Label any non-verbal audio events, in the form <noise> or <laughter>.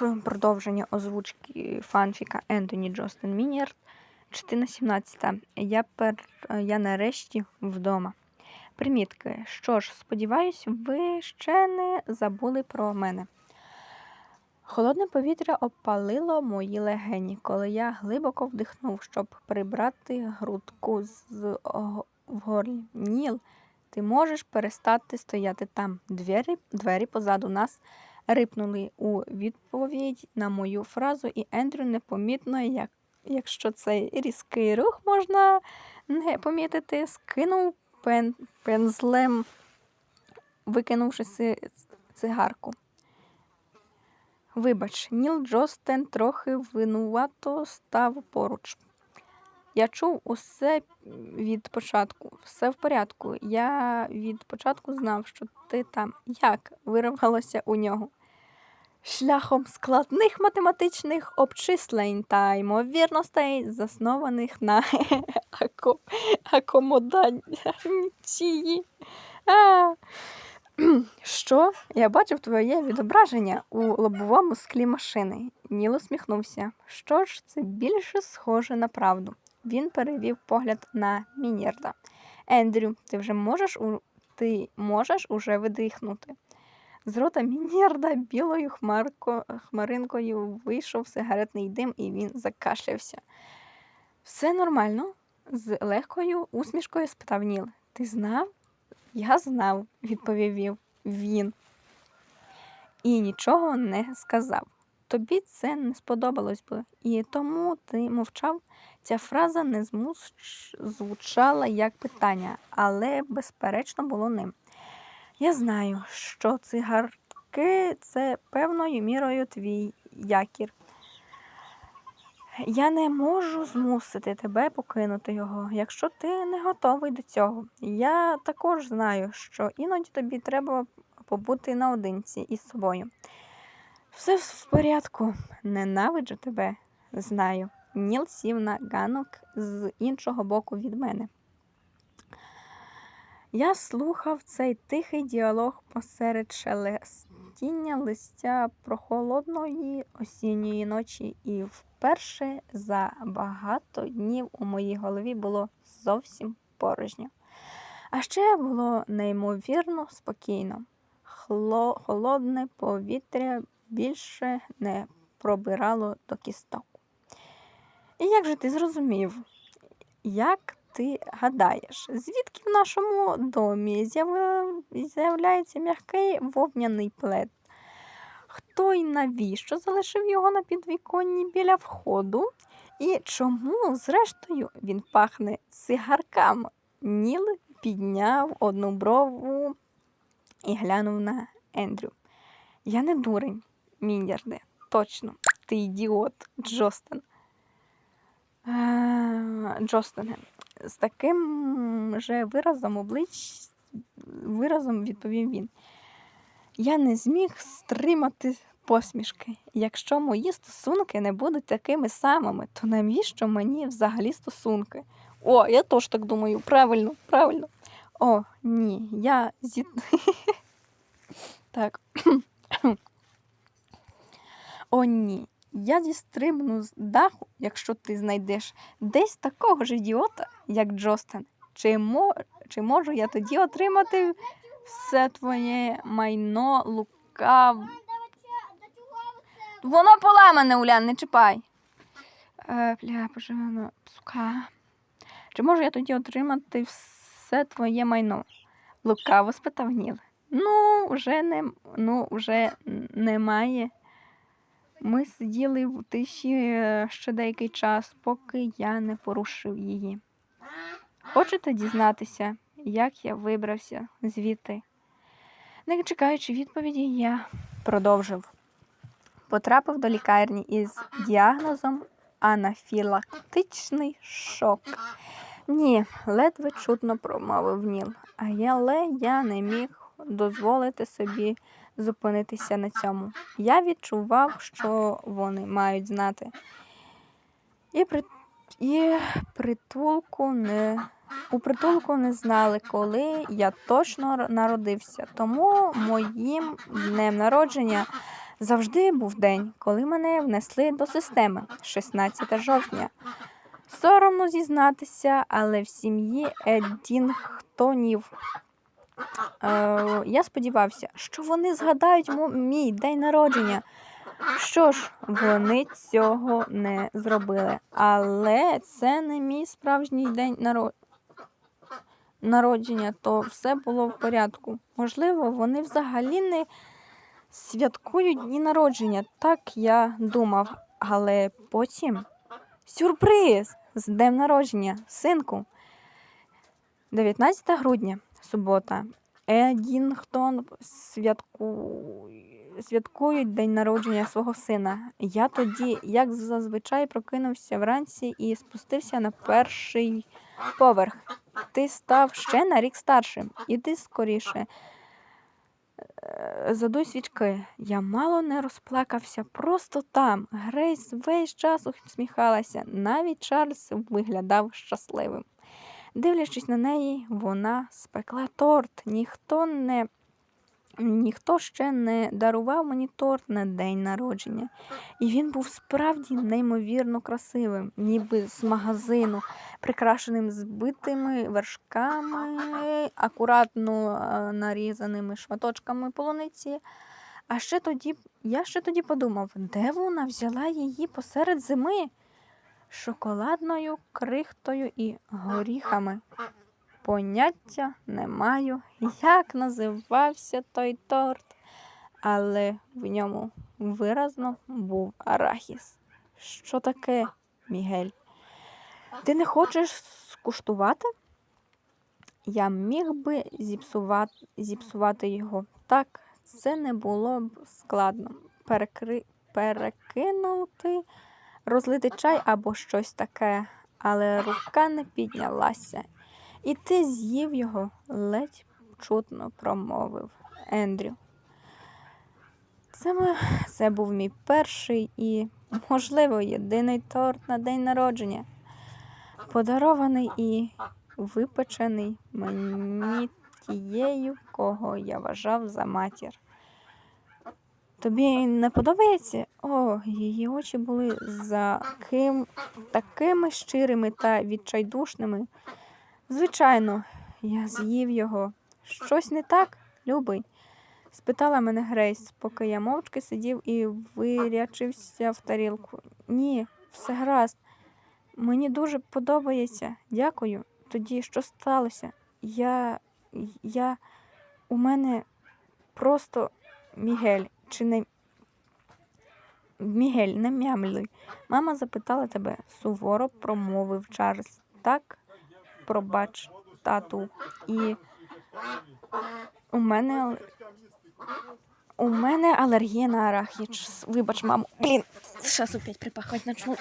<laughs> продовження озвучки фанфіка Ентоні Джостин Мініард, частина 17. Я, пер... Я нарешті вдома. Примітки. Що ж, сподіваюсь, ви ще не забули про мене. Холодне повітря опалило мої легені, коли я глибоко вдихнув, щоб прибрати грудку з в горлі. Ніл, ти можеш перестати стояти там. Двері, двері позаду нас рипнули у відповідь на мою фразу, і Ендрю непомітно, як, якщо цей різкий рух можна не помітити, скинув пен, пензлем, викинувши цигарку. Вибач, Ніл Джостен трохи винувато став поруч. Я чув усе від початку, все в порядку. Я від початку знав, що ти там. Як вирвалося у нього? Шляхом складних математичних обчислень та ймовірностей, заснованих на <laughs> ако... <clears throat> що? Я бачив твоє відображення у лобовому склі машини. Ніл усміхнувся. Що ж, це більше схоже на правду. Він перевів погляд на Мінірда. Ендрю, ти вже можеш у... ти можеш уже видихнути. З рота Мінірда білою хмарко... хмаринкою вийшов сигаретний дим, і він закашлявся. Все нормально? з легкою усмішкою спитав Ніл. Ти знав? Я знав, відповів він. І нічого не сказав. Тобі це не сподобалось би, і тому ти мовчав. Ця фраза не змус звучала як питання, але безперечно було ним. Я знаю, що цигарки це певною мірою твій якір. Я не можу змусити тебе покинути його, якщо ти не готовий до цього. Я також знаю, що іноді тобі треба побути наодинці із собою. Все в порядку, ненавиджу тебе, знаю. Ніл сів на ганок з іншого боку від мене. Я слухав цей тихий діалог посеред шелестіння листя прохолодної осінньої ночі, і вперше за багато днів у моїй голові було зовсім порожньо. А ще було неймовірно спокійно. Хло... Холодне повітря більше не пробирало до кісток. І як же ти зрозумів, як ти гадаєш, звідки в нашому домі з'являється м'який вовняний плед? Хто й навіщо залишив його на підвіконні біля входу? І чому, зрештою, він пахне цигарками? Ніл підняв одну брову і глянув на Ендрю. Я не дурень, Міндярде, точно, ти ідіот, Джостен. Е, Джостене, з таким же виразом облич виразом відповів він. Я не зміг стримати посмішки. Якщо мої стосунки не будуть такими самими, то навіщо мені взагалі стосунки? О, я теж так думаю, правильно, правильно. О, ні, я зі. <laughs> Так. <clears throat> О, ні. Я зістрибну з даху, якщо ти знайдеш десь такого ж ідіота, як Джостен. Чи, мо... Чи можу я тоді отримати все твоє майно лукав. Воно поламане, Улян, не чіпай. Е, бля, боже, ну, сука. Чи можу я тоді отримати все твоє майно? Лукаво спитав Ніл. Ну, вже не, ну, вже немає. Ми сиділи в тиші е, ще деякий час, поки я не порушив її. Хочете дізнатися, як я вибрався звідти? Не чекаючи відповіді, я продовжив. Потрапив до лікарні із діагнозом анафілактичний шок. Ні, ледве чутно промовив Ніл, але я не міг дозволити собі зупинитися на цьому. Я відчував, що вони мають знати. І, при... і притулку не... у притулку не знали, коли я точно народився. Тому моїм днем народження Завжди був день, коли мене внесли до системи 16 жовтня. Соромно зізнатися, але в сім'ї Еддінгтонів е, я сподівався, що вони згадають мій день народження. Що ж, вони цього не зробили. Але це не мій справжній день наро... народження, то все було в порядку. Можливо, вони взагалі не святкують дні народження, так я думав. Але потім сюрприз з днем народження, синку. 19 грудня, субота. Едінгтон святку... святкують день народження свого сина. Я тоді, як зазвичай, прокинувся вранці і спустився на перший поверх. Ти став ще на рік старшим. Іди скоріше. Е, Задуй свічки. Я мало не розплакався просто там. Грейс весь час усміхалася. Навіть Чарльз виглядав щасливим. Дивлячись на неї, вона спекла торт. Ніхто не ніхто ще не дарував мені торт на день народження. І він був справді неймовірно красивим, ніби з магазину, прикрашеним збитими вершками, акуратно е, нарізаними шматочками полуниці. А ще тоді я ще тоді подумав, де вона взяла її посеред зими? Шоколадною крихтою і горіхами. Поняття не маю, як називався той торт, але в ньому виразно був арахіс. Що таке, Мігель? Ти не хочеш скуштувати? Я міг би зіпсувати, зіпсувати його. Так, це не було б складно. Перекри... Перекинути, розлити чай або щось таке, але рука не піднялася. І ти з'їв його, ледь чутно промовив Ендрю. Це, це був мій перший і, можливо, єдиний торт на день народження, подарований і випечений мені тією, кого я вважав за матір. Тобі не подобається? О, її очі були за ким такими щирими та відчайдушними. Звичайно, я з'їв його. Щось не так, любий? спитала мене Грейс, поки я мовчки сидів і вирячився в тарілку. Ні, все гаразд. Мені дуже подобається. Дякую. Тоді що сталося? Я. я. У мене просто Мігель, чи не. Мігель, не мямлий. Мама запитала тебе, суворо промовив Чарльз. Так, пробач, тату. І у мене у мене алергія на арахіч. Вибач, мамо. Блін, зараз опять припахать начну.